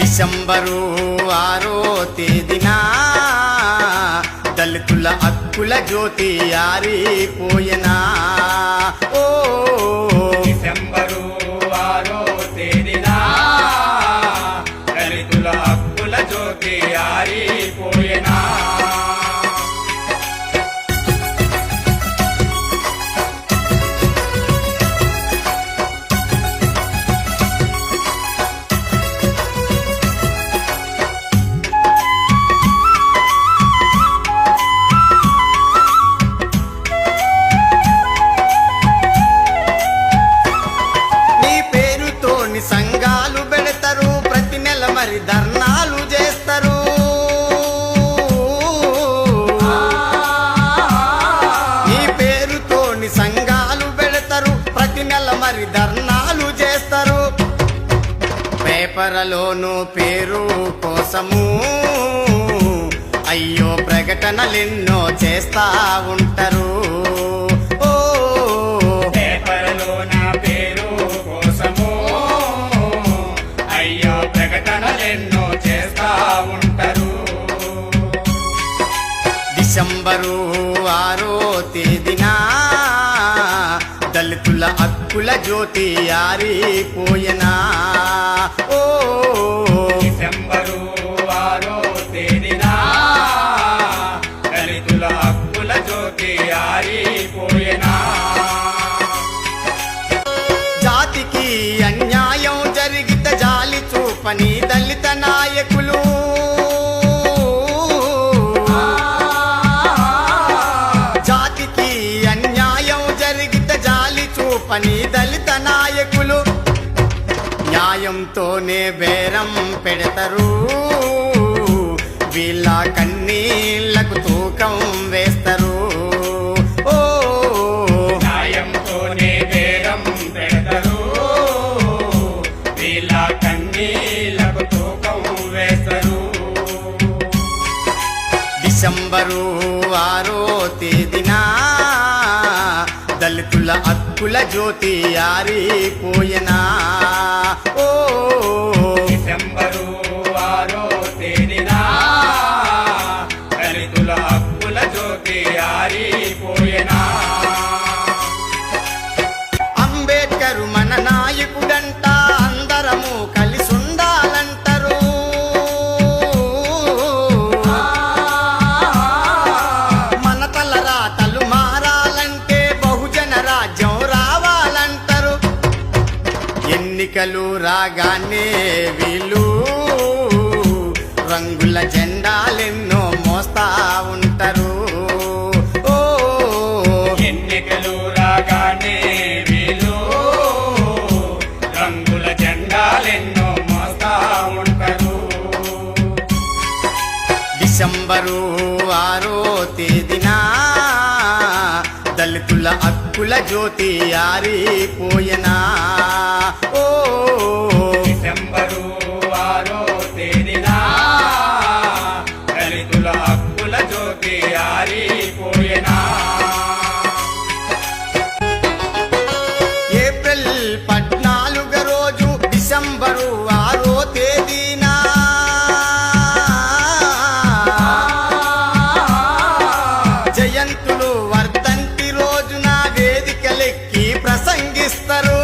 December ఆరో తేదీన దళితుల హక్కుల జ్యోతి ఆరిపోయనా? పేపర్లోను పేరు కోసము. అయ్యో ప్రకటనలెన్నో చేస్తా ఉంటారు. ఓ. పేరు కోసము. అయ్యో ప్రకటనలెన్నో చేస్తా ఉంటారు. డిసెంబరు ఆరో తేదీన దళితుల హక్కుల జ్యోతి ఆరిపోయనా? పని దళిత నాయకులు. జాతికి అన్యాయం జరిగిత జాలి చూపని దళిత నాయకులు. న్యాయంతోనే బేరం పెడతారు. వీళ్ళ కన్నీళ్ళకు తూకం వేస్తారు. డిసెంబరు ఆరో తేదీన దళితుల హక్కుల జ్యోతి ఆరిపోయనా? ఓ డిసెంబరు ఆరో తేదీన దళితుల హక్కుల జ్యోతి ఆరిపోయనా? ఎన్నికలు రాగానే వీళ్ళు రంగుల జెండాలెన్నో మోస్తా ఉంటారు. ఓ ఎన్నికలు రాగానే వీళ్ళు రంగుల జెండాలెన్నో మోస్తా ఉంటారు. డిసెంబరు ఆరో తేదీన దళితుల హక్కుల జ్యోతి ఆరిపోయనా? ఓ డిసెంబరు ఆరో తేదీన దళితుల హక్కుల జ్యోతి ఆరిపోయేనా? ఏప్రిల్ పద్నాలుగు రోజు డిసెంబరు ఆరో తేదీన జయంతులు వర్ధంతి రోజున వేదికలెక్కి ప్రసంగిస్తారు.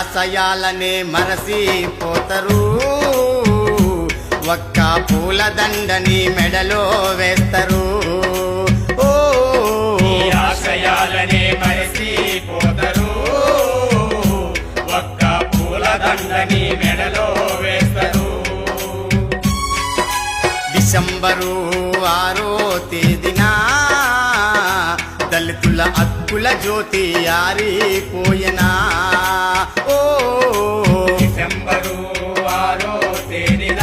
ఆశయాలనే మరసిపోతారు. ఒక్క పూలదండని మెడలో వేస్తారు. ఓ ఈ ఆశయాలనే మరసిపోతారు. ఒక్క పూలదండని మెడలో వేస్తారు. డిసెంబరు ఆరో తేదీన దళితుల హక్కుల జ్యోతి ఆరిపోయనా ఓ డిసెంబరు ఆరో తేదీన?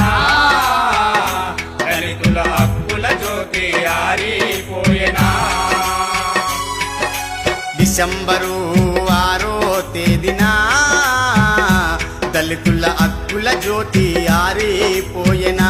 దళితుల హక్కుల జ్యోతి ఆరిపోయేనా డిసెంబరు ఆరో తేదీన? దళితుల హక్కుల జ్యోతి ఆరిపోయనా